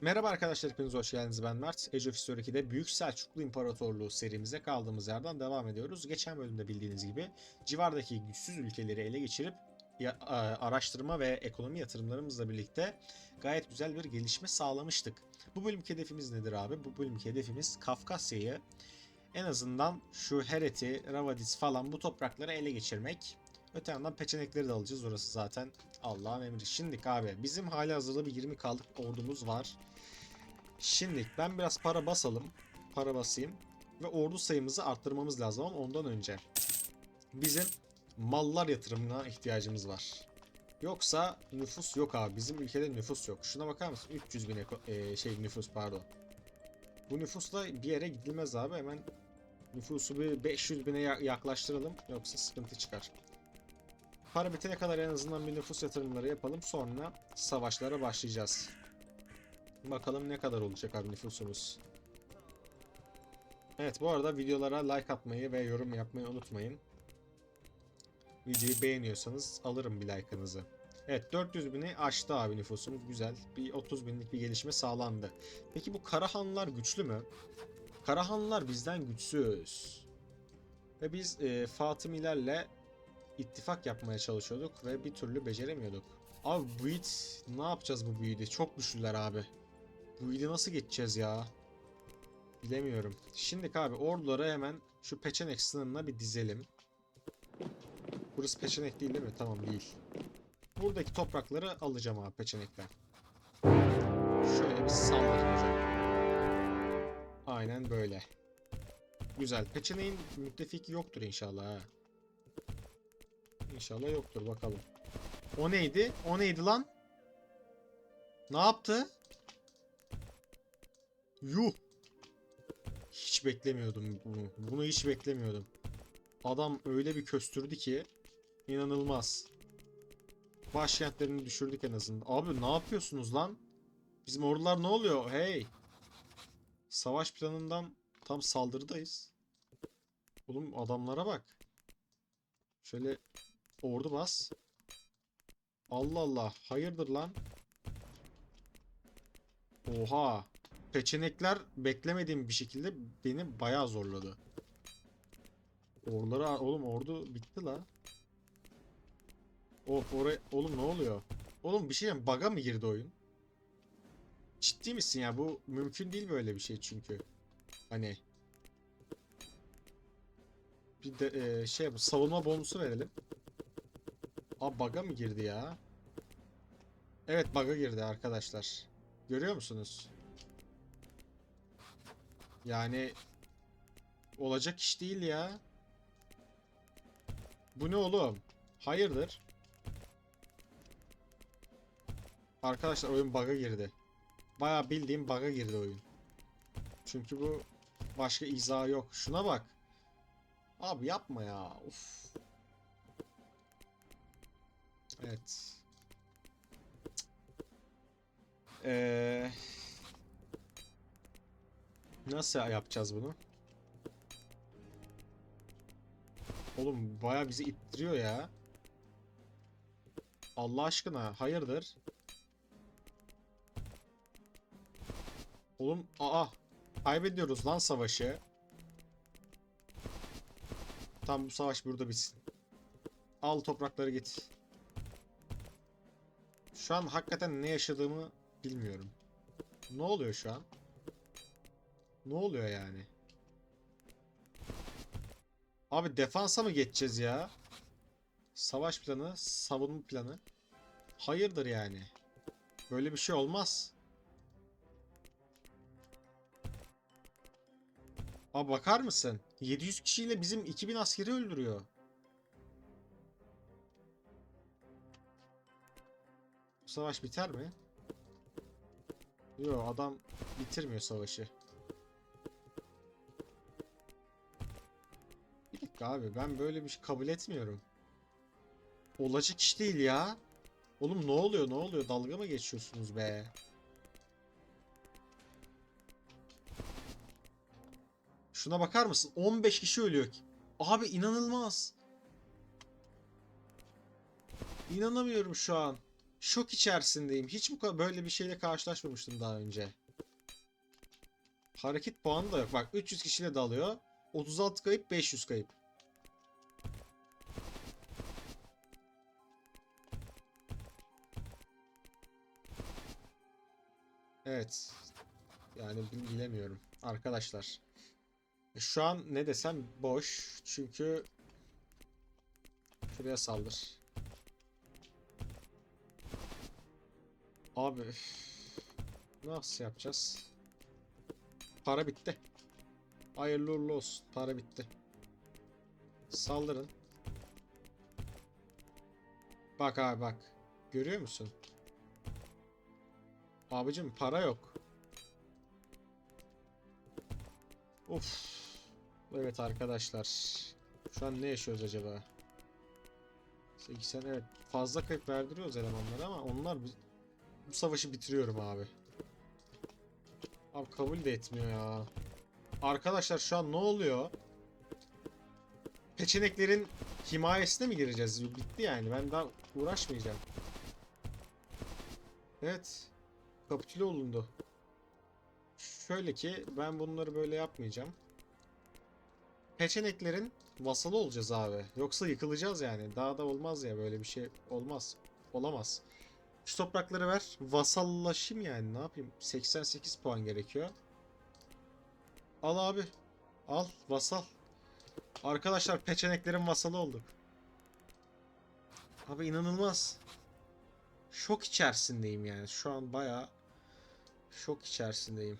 Merhaba arkadaşlar hepiniz hoş geldiniz ben Mert. Age of History 2'de Büyük Selçuklu İmparatorluğu serimize kaldığımız yerden devam ediyoruz. Geçen bölümde bildiğiniz gibi civardaki güçsüz ülkeleri ele geçirip araştırma ve ekonomi yatırımlarımızla birlikte gayet güzel bir gelişme sağlamıştık. Bu bölümki hedefimiz nedir abi? Bu bölümki hedefimiz Kafkasya'yı en azından şu Heret'i, Ravadis falan bu toprakları ele geçirmek. Öte yandan peçenekleri de alacağız orası zaten Allah'ın emri. Şimdi abi bizim hali hazırda bir 20 kaldık ordumuz var. Şimdi ben biraz para basalım. Para basayım. Ve ordu sayımızı arttırmamız lazım ama ondan önce. Bizim mallar yatırımına ihtiyacımız var. Yoksa nüfus yok abi. Bizim ülkede nüfus yok. Şuna bakar mısın? 300 bin e, şey nüfus pardon. Bu nüfusla bir yere gidilmez abi. Hemen nüfusu bir 500 bine ya- yaklaştıralım. Yoksa sıkıntı çıkar. Para bitene kadar en azından bir nüfus yatırımları yapalım. Sonra savaşlara başlayacağız. Bakalım ne kadar olacak abi nüfusumuz. Evet bu arada videolara like atmayı ve yorum yapmayı unutmayın. Videoyu beğeniyorsanız alırım bir like'ınızı. Evet 400 bini aştı abi nüfusumuz güzel. Bir 30 binlik bir gelişme sağlandı. Peki bu Karahanlılar güçlü mü? Karahanlılar bizden güçsüz. Ve biz e, Fatımilerle ittifak yapmaya çalışıyorduk ve bir türlü beceremiyorduk. Abi bu it ne yapacağız bu büyüde? Çok güçlüler abi. Bu ili nasıl geçeceğiz ya? Bilemiyorum. Şimdi abi orduları hemen şu peçenek sınırına bir dizelim. Burası peçenek değil değil mi? Tamam değil. Buradaki toprakları alacağım abi peçenekten. Şöyle bir saldıracağım. Aynen böyle. Güzel. Peçeneğin müttefiki yoktur inşallah ha. İnşallah yoktur bakalım. O neydi? O neydi lan? Ne yaptı? Yuh. Hiç beklemiyordum bunu. Bunu hiç beklemiyordum. Adam öyle bir köstürdü ki inanılmaz. Başkentlerini düşürdük en azından. Abi ne yapıyorsunuz lan? Bizim ordular ne oluyor? Hey. Savaş planından tam saldırıdayız. Oğlum adamlara bak. Şöyle ordu bas. Allah Allah. Hayırdır lan? Oha. Peçenekler beklemediğim bir şekilde beni bayağı zorladı. Orları oğlum ordu bitti la. Of oraya oğlum ne oluyor? Oğlum bir şey bug'a mı girdi oyun? Ciddi misin ya? Bu mümkün değil böyle bir şey çünkü. Hani bir de e, şey bu savunma bonusu verelim. Aa bug'a mı girdi ya? Evet bug'a girdi arkadaşlar. Görüyor musunuz? Yani olacak iş değil ya. Bu ne oğlum? Hayırdır? Arkadaşlar oyun bug'a girdi. Bayağı bildiğim bug'a girdi oyun. Çünkü bu başka izahı yok. Şuna bak. Abi yapma ya. Uf. Evet. Ee, nasıl yapacağız bunu? Oğlum baya bizi ittiriyor ya. Allah aşkına hayırdır? Oğlum aa kaybediyoruz lan savaşı. Tam bu savaş burada bitsin. Al toprakları git. Şu an hakikaten ne yaşadığımı bilmiyorum. Ne oluyor şu an? Ne oluyor yani? Abi defansa mı geçeceğiz ya? Savaş planı, savunma planı. Hayırdır yani? Böyle bir şey olmaz. Abi bakar mısın? 700 kişiyle bizim 2000 askeri öldürüyor. Bu savaş biter mi? Yo adam bitirmiyor savaşı. Abi ben böyle bir şey kabul etmiyorum. Olacak iş değil ya. Oğlum ne oluyor ne oluyor dalga mı geçiyorsunuz be? Şuna bakar mısın? 15 kişi ölüyor. Abi inanılmaz. İnanamıyorum şu an. Şok içerisindeyim. Hiç bu böyle bir şeyle karşılaşmamıştım daha önce. Hareket puanı da yok. Bak 300 kişiyle dalıyor. 36 kayıp 500 kayıp. Evet. Yani bil- bilemiyorum. Arkadaşlar. E, Şu an ne desem boş. Çünkü şuraya saldır. Abi nasıl yapacağız? Para bitti. Hayırlı uğurlu olsun. Para bitti. Saldırın. Bak abi bak. Görüyor musun? Abicim para yok. Of. Evet arkadaşlar. Şu an ne yaşıyoruz acaba? 80 evet fazla kayıp verdiriyoruz elemanlara ama onlar bu, bu savaşı bitiriyorum abi. Abi kabul de etmiyor ya. Arkadaşlar şu an ne oluyor? Peçeneklerin himayesine mi gireceğiz? Bitti yani. Ben daha uğraşmayacağım. Evet. Kapitüle olundu. Şöyle ki ben bunları böyle yapmayacağım. Peçeneklerin vasalı olacağız abi. Yoksa yıkılacağız yani. Daha da olmaz ya böyle bir şey olmaz. Olamaz. Şu toprakları ver. Vasallaşayım yani. Ne yapayım? 88 puan gerekiyor. Al abi. Al. Vasal. Arkadaşlar peçeneklerin vasalı olduk. Abi inanılmaz. Şok içerisindeyim yani. Şu an bayağı şok içerisindeyim.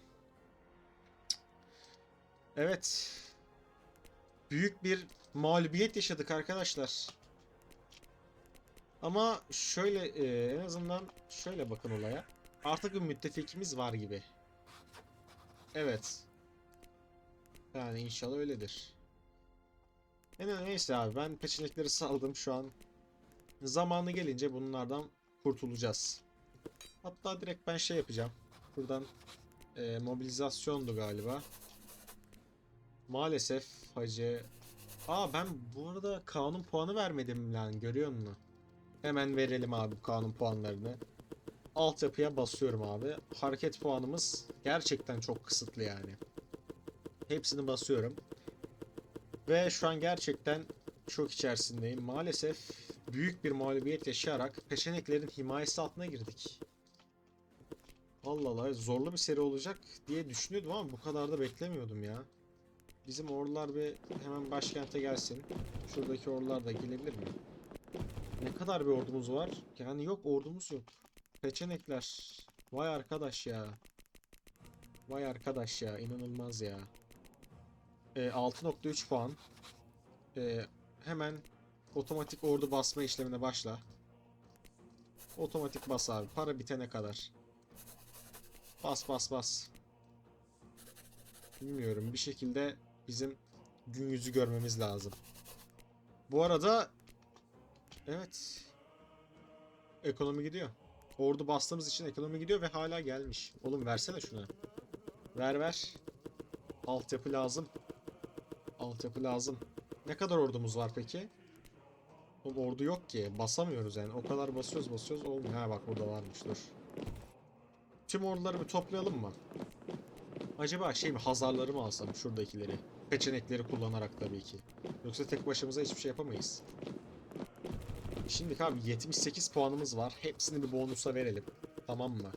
Evet. Büyük bir mağlubiyet yaşadık arkadaşlar. Ama şöyle e, en azından şöyle bakın olaya. Artık bir müttefikimiz var gibi. Evet. Yani inşallah öyledir. Yani neyse abi ben peçenekleri saldım şu an. Zamanı gelince bunlardan kurtulacağız. Hatta direkt ben şey yapacağım. Buradan e, mobilizasyondu galiba. Maalesef hacı. Aa ben bu arada kanun puanı vermedim lan görüyor musun? Hemen verelim abi kanun puanlarını. Altyapıya basıyorum abi. Hareket puanımız gerçekten çok kısıtlı yani. Hepsini basıyorum. Ve şu an gerçekten çok içerisindeyim. Maalesef büyük bir mağlubiyet yaşayarak peşeneklerin himayesi altına girdik. Allah Allah zorlu bir seri olacak diye düşünüyordum ama bu kadar da beklemiyordum ya. Bizim ordular bir hemen başkente gelsin. Şuradaki ordular da gelebilir mi? Ne kadar bir ordumuz var? Yani yok ordumuz yok. Peçenekler. Vay arkadaş ya. Vay arkadaş ya inanılmaz ya. E, 6.3 puan. E, hemen otomatik ordu basma işlemine başla. Otomatik bas abi. Para bitene kadar. Bas bas bas. Bilmiyorum. Bir şekilde bizim gün yüzü görmemiz lazım. Bu arada evet ekonomi gidiyor. Ordu bastığımız için ekonomi gidiyor ve hala gelmiş. Oğlum versene şunu. Ver ver. Altyapı lazım. Altyapı lazım. Ne kadar ordumuz var peki? Oğlum ordu yok ki. Basamıyoruz yani. O kadar basıyoruz basıyoruz. Olmuyor. Ha bak burada varmış dur. Tüm orduları bir toplayalım mı? Acaba şey mi Hazarları mı alsam şuradakileri? Peçenekleri kullanarak tabii ki. Yoksa tek başımıza hiçbir şey yapamayız. Şimdi abi 78 puanımız var. Hepsini bir bonusa verelim. Tamam mı?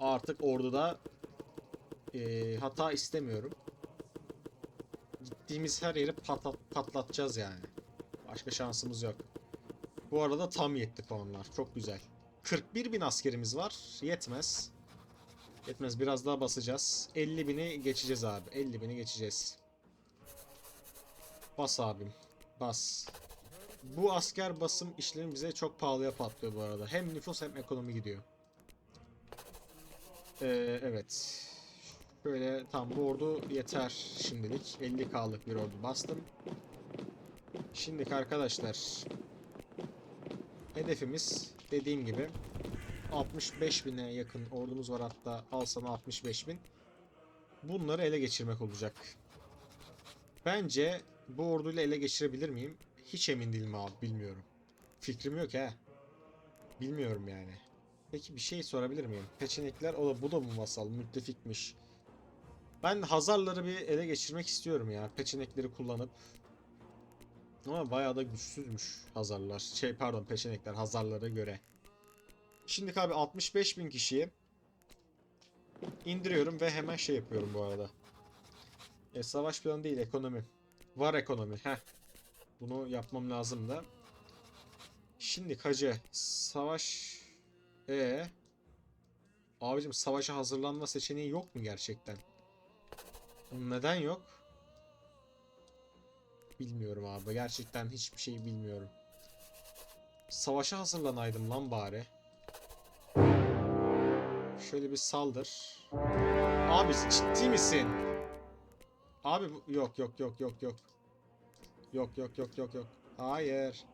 Artık orduda eee, hata istemiyorum. Gittiğimiz her yeri patlat, patlatacağız yani. Başka şansımız yok. Bu arada tam yetti puanlar. Çok güzel. 41 bin askerimiz var. Yetmez. Yetmez. Biraz daha basacağız. 50 bini geçeceğiz abi. 50 bini geçeceğiz. Bas abim. Bas. Bu asker basım işlemi bize çok pahalıya patlıyor bu arada. Hem nüfus hem ekonomi gidiyor. Ee, evet. Şöyle tam bu ordu yeter şimdilik. 50k'lık bir ordu bastım. Şimdiki arkadaşlar hedefimiz dediğim gibi 65 bine yakın ordumuz var hatta al sana 65 bin. Bunları ele geçirmek olacak. Bence bu orduyla ele geçirebilir miyim? Hiç emin değilim abi bilmiyorum. Fikrim yok he. Bilmiyorum yani. Peki bir şey sorabilir miyim? Peçenekler o da bu da mı vasal? Müttefikmiş. Ben Hazarları bir ele geçirmek istiyorum ya. Peçenekleri kullanıp. Ama bayağı da güçsüzmüş Hazarlar. Şey pardon peçenekler Hazarlara göre. Şimdi abi 65 bin kişiyi indiriyorum ve hemen şey yapıyorum bu arada. E, savaş planı değil ekonomi. Var ekonomi. Heh. Bunu yapmam lazım da. Şimdi Hacı savaş e Abicim savaşa hazırlanma seçeneği yok mu gerçekten? Neden yok? Bilmiyorum abi. Gerçekten hiçbir şey bilmiyorum. Savaşa hazırlanaydım lan bari. Şöyle bir saldır. Abi ciddi misin? Abi bu... yok yok yok yok yok. Yok yok yok yok yok. Hayır.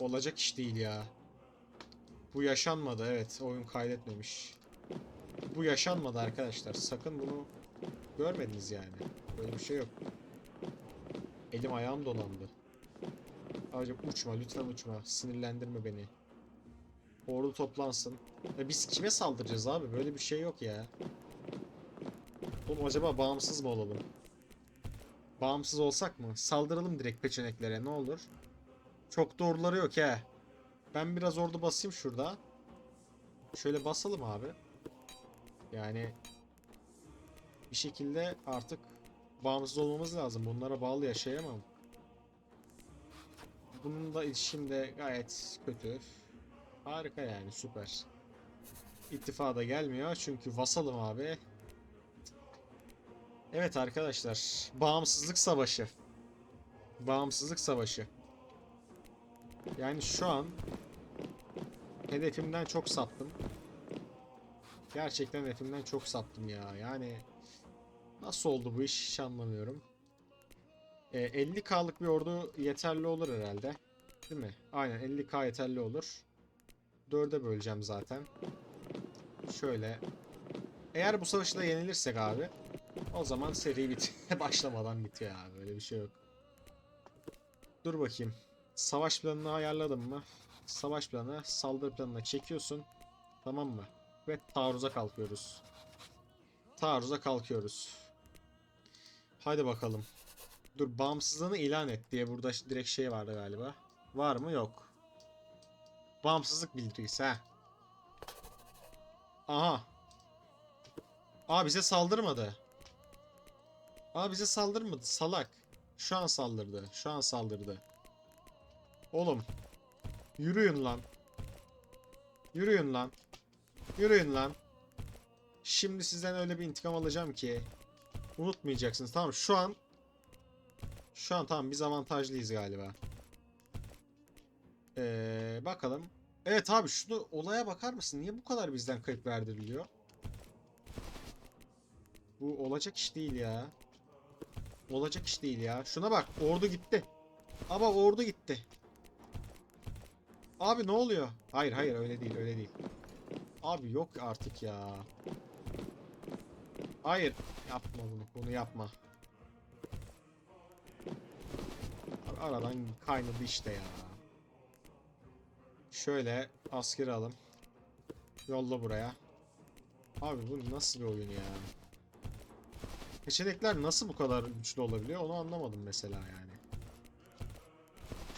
Olacak iş değil ya. Bu yaşanmadı evet. Oyun kaydetmemiş. Bu yaşanmadı arkadaşlar. Sakın bunu görmediniz yani. Böyle bir şey yok. Elim ayağım dolandı. Abicim uçma lütfen uçma. Sinirlendirme beni. Ordu toplansın. Ya biz kime saldıracağız abi? Böyle bir şey yok ya. Oğlum acaba bağımsız mı olalım? Bağımsız olsak mı? Saldıralım direkt peçeneklere ne olur. Çok doğruları yok he. Ben biraz ordu basayım şurada. Şöyle basalım abi. Yani bir şekilde artık bağımsız olmamız lazım. Bunlara bağlı yaşayamam. Bunun da ilişkim de gayet kötü. Harika yani süper. İttifada gelmiyor çünkü vasalım abi. Evet arkadaşlar. Bağımsızlık savaşı. Bağımsızlık savaşı. Yani şu an hedefimden çok saptım. Gerçekten hedefimden çok saptım ya. Yani nasıl oldu bu iş hiç anlamıyorum. E, 50k'lık bir ordu yeterli olur herhalde. Değil mi? Aynen 50k yeterli olur. 4'e böleceğim zaten. Şöyle. Eğer bu savaşı da yenilirsek abi o zaman seri bit başlamadan bitiyor abi. Böyle bir şey yok. Dur bakayım. Savaş planını ayarladım mı? Savaş planı saldırı planına çekiyorsun. Tamam mı? Ve taarruza kalkıyoruz. Taarruza kalkıyoruz. Haydi bakalım. Dur bağımsızlığını ilan et diye burada direkt şey vardı galiba. Var mı? Yok. Bağımsızlık bildirisi ha. Aha. Aa bize saldırmadı. Aa bize saldırmadı salak. Şu an saldırdı. Şu an saldırdı. Oğlum. Yürüyün lan. Yürüyün lan. Yürüyün lan. Şimdi sizden öyle bir intikam alacağım ki. Unutmayacaksınız. Tamam şu an. Şu an tamam biz avantajlıyız galiba. Ee, bakalım. Evet abi şunu olaya bakar mısın? Niye bu kadar bizden kayıp verdiriliyor? Bu olacak iş değil ya. Olacak iş değil ya. Şuna bak ordu gitti. Ama ordu gitti. Abi ne oluyor? Hayır hayır öyle değil öyle değil. Abi yok artık ya. Hayır yapma bunu bunu yapma. Aradan kaynadı işte ya. Şöyle askeri alım. Yolla buraya. Abi bu nasıl bir oyun ya? Seçenekler nasıl bu kadar güçlü olabiliyor onu anlamadım mesela yani.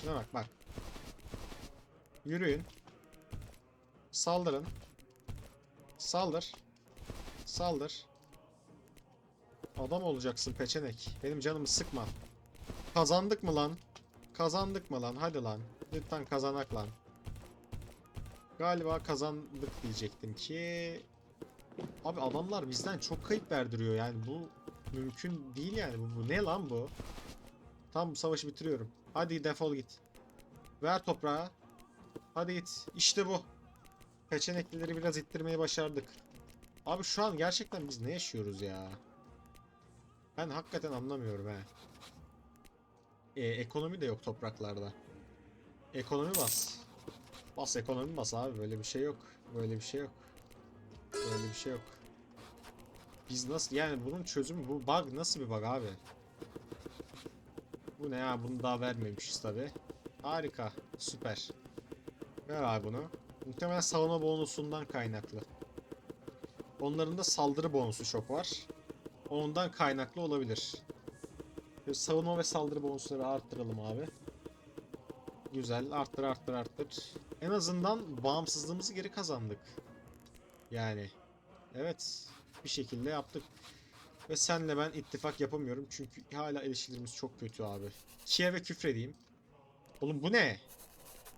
Şuna bak bak. Yürüyün. Saldırın. Saldır. Saldır. Adam olacaksın peçenek. Benim canımı sıkma. Kazandık mı lan? Kazandık mı lan? Hadi lan. Lütfen kazanak lan. Galiba kazandık diyecektim ki. Abi adamlar bizden çok kayıp verdiriyor yani bu mümkün değil yani bu, bu ne lan bu? Tam bu savaşı bitiriyorum. Hadi defol git. Ver toprağı. Hadi git. İşte bu. Peçeneklileri biraz ittirmeyi başardık. Abi şu an gerçekten biz ne yaşıyoruz ya? Ben hakikaten anlamıyorum he. Ee, ekonomi de yok topraklarda. Ekonomi bas. Bas ekonomi bas abi böyle bir şey yok. Böyle bir şey yok. Böyle bir şey yok. Biz nasıl yani bunun çözümü bu bug nasıl bir bug abi? Bu ne ya bunu daha vermemişiz tabi. Harika süper. Ver abi bunu. Muhtemelen savunma bonusundan kaynaklı. Onların da saldırı bonusu çok var. Ondan kaynaklı olabilir. Savunma ve saldırı bonusları arttıralım abi. Güzel. Arttır arttır arttır. En azından bağımsızlığımızı geri kazandık. Yani. Evet. Bir şekilde yaptık. Ve senle ben ittifak yapamıyorum. Çünkü hala ilişkilerimiz çok kötü abi. Kiev'e küfredeyim. Oğlum bu ne?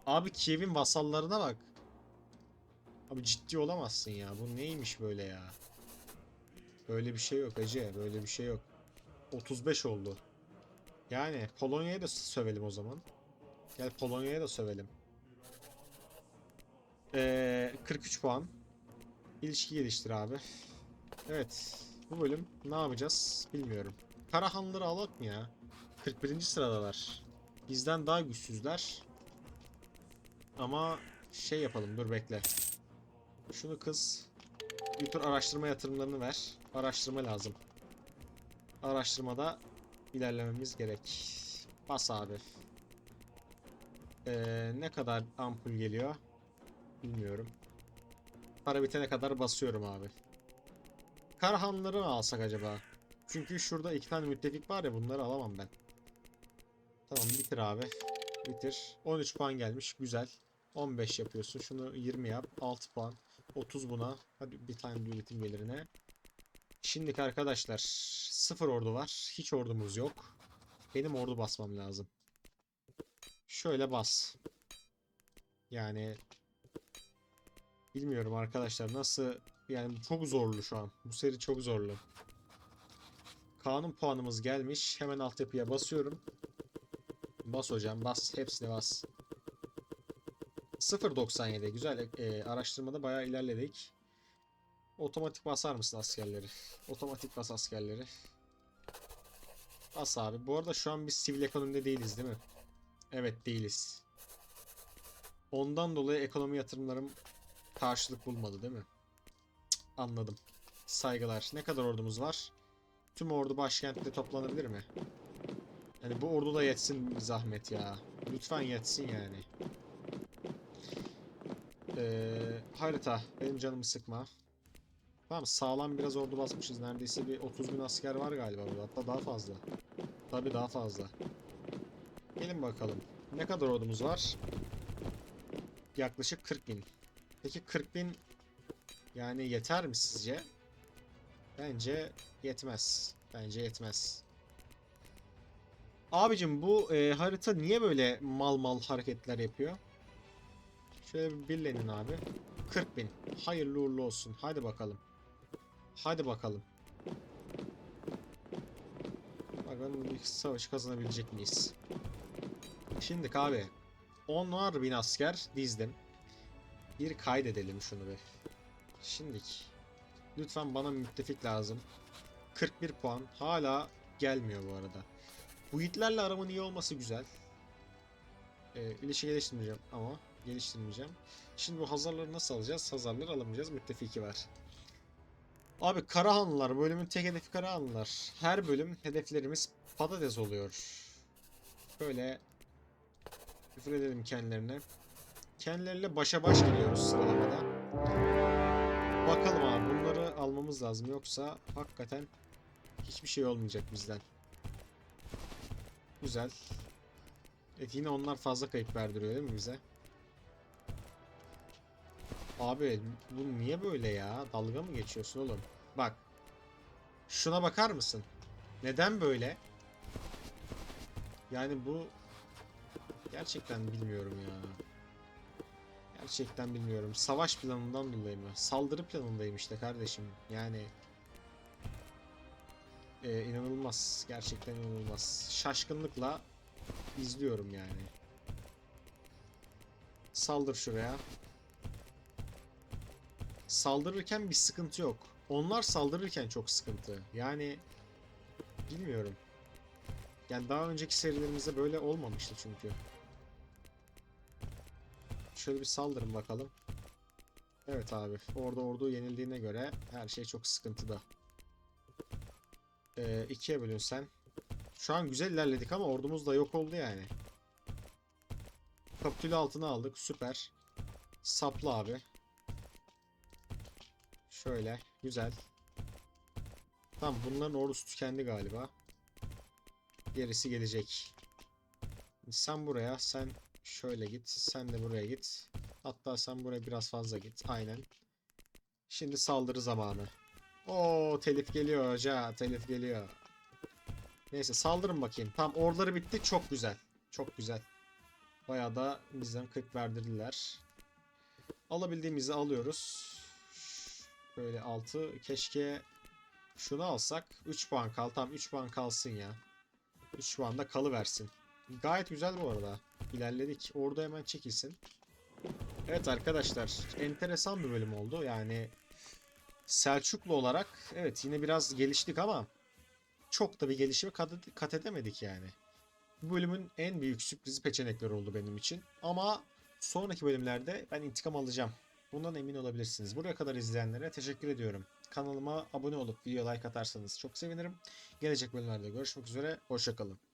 Abi Kiev'in vasallarına bak. Abi ciddi olamazsın ya. Bu neymiş böyle ya? Böyle bir şey yok Ece. Böyle bir şey yok. 35 oldu. Yani Polonya'ya da sövelim o zaman. Gel Polonya'ya da sövelim. Ee, 43 puan. İlişki geliştir abi. Evet. Bu bölüm ne yapacağız bilmiyorum. Karahanlıları alak mı ya? 41. sıradalar. Bizden daha güçsüzler. Ama şey yapalım dur bekle. Şunu kız. Tür araştırma yatırımlarını ver. Araştırma lazım. Araştırmada ilerlememiz gerek. Bas abi. Ee, ne kadar ampul geliyor? Bilmiyorum. Para bitene kadar basıyorum abi. Karahanları mı alsak acaba? Çünkü şurada iki tane müttefik var ya bunları alamam ben. Tamam bitir abi. Bitir. 13 puan gelmiş. Güzel. 15 yapıyorsun. Şunu 20 yap. 6 puan. 30 buna. Hadi bir tane üretim gelirine. Şimdiki arkadaşlar sıfır ordu var. Hiç ordumuz yok. Benim ordu basmam lazım. Şöyle bas. Yani bilmiyorum arkadaşlar nasıl yani çok zorlu şu an. Bu seri çok zorlu. Kanun puanımız gelmiş. Hemen altyapıya basıyorum. Bas hocam bas. Hepsini bas. 0.97 güzel. E, araştırmada bayağı ilerledik. Otomatik basar mısın askerleri? Otomatik bas askerleri. Bas abi. Bu arada şu an biz sivil ekonomide değiliz değil mi? Evet değiliz. Ondan dolayı ekonomi yatırımlarım karşılık bulmadı değil mi? Cık, anladım. Saygılar. Ne kadar ordumuz var? Tüm ordu başkentte toplanabilir mi? Yani bu ordu da yetsin zahmet ya. Lütfen yetsin yani. Ee, harita. Benim canımı sıkma. Tamam sağlam biraz ordu basmışız. Neredeyse bir 30 bin asker var galiba burada. Hatta daha fazla. Tabii daha fazla. Gelin bakalım. Ne kadar ordumuz var? Yaklaşık 40 bin. Peki 40 bin yani yeter mi sizce? Bence yetmez. Bence yetmez. Abicim bu e, harita niye böyle mal mal hareketler yapıyor? Şöyle bir birlenin abi. 40 bin. Hayırlı uğurlu olsun. Hadi bakalım. Hadi bakalım. Bakalım bir savaş kazanabilecek miyiz? Şimdi abi. 10'ar bin asker dizdim. Bir kaydedelim şunu bir. Şimdik. Lütfen bana müttefik lazım. 41 puan. Hala gelmiyor bu arada. Bu yiğitlerle aramın iyi olması güzel. Ee, ilişki geliştirmeyeceğim ama geliştirmeyeceğim. Şimdi bu Hazarları nasıl alacağız? Hazarları alamayacağız. Müttefiki var. Abi Karahanlılar. Bölümün tek hedefi Karahanlılar. Her bölüm hedeflerimiz patates oluyor. Böyle küfür edelim kendilerine. Kendileriyle başa baş gidiyoruz sıralamada. Bakalım abi bunları almamız lazım. Yoksa hakikaten hiçbir şey olmayacak bizden. Güzel. Evet yine onlar fazla kayıp verdiriyor değil mi bize? Abi bu niye böyle ya? Dalga mı geçiyorsun oğlum? Bak. Şuna bakar mısın? Neden böyle? Yani bu gerçekten bilmiyorum ya. Gerçekten bilmiyorum. Savaş planından dolayı mı? Saldırı planındayım işte kardeşim. Yani ee, inanılmaz. Gerçekten inanılmaz. Şaşkınlıkla izliyorum yani. Saldır şuraya. Saldırırken bir sıkıntı yok. Onlar saldırırken çok sıkıntı. Yani bilmiyorum. Yani daha önceki serilerimizde böyle olmamıştı çünkü. Şöyle bir saldırın bakalım. Evet abi. Orada ordu yenildiğine göre her şey çok sıkıntıda. Ee, ikiye bölünsen. Şu an güzel ilerledik ama ordumuz da yok oldu yani. Kapitülü altına aldık. Süper. Sapla abi. Şöyle. Güzel. Tamam bunların ordusu tükendi galiba. Gerisi gelecek. Sen buraya, sen şöyle git. Sen de buraya git. Hatta sen buraya biraz fazla git. Aynen. Şimdi saldırı zamanı. Oo telif geliyor hoca. Telif geliyor. Neyse saldırın bakayım. Tamam orduları bitti. Çok güzel. Çok güzel. Bayağı da bizden 40 verdirdiler. Alabildiğimizi alıyoruz. Böyle 6. Keşke şunu alsak. 3 puan kal. Tamam 3 puan kalsın ya. 3 puan da kalıversin. Gayet güzel bu arada. İlerledik. Orada hemen çekilsin. Evet arkadaşlar. Enteresan bir bölüm oldu. Yani Selçuklu olarak evet yine biraz geliştik ama çok da bir gelişime kat, kat edemedik yani. Bu bölümün en büyük sürprizi peçenekler oldu benim için. Ama sonraki bölümlerde ben intikam alacağım. Bundan emin olabilirsiniz. Buraya kadar izleyenlere teşekkür ediyorum. Kanalıma abone olup video like atarsanız çok sevinirim. Gelecek bölümlerde görüşmek üzere. Hoşçakalın.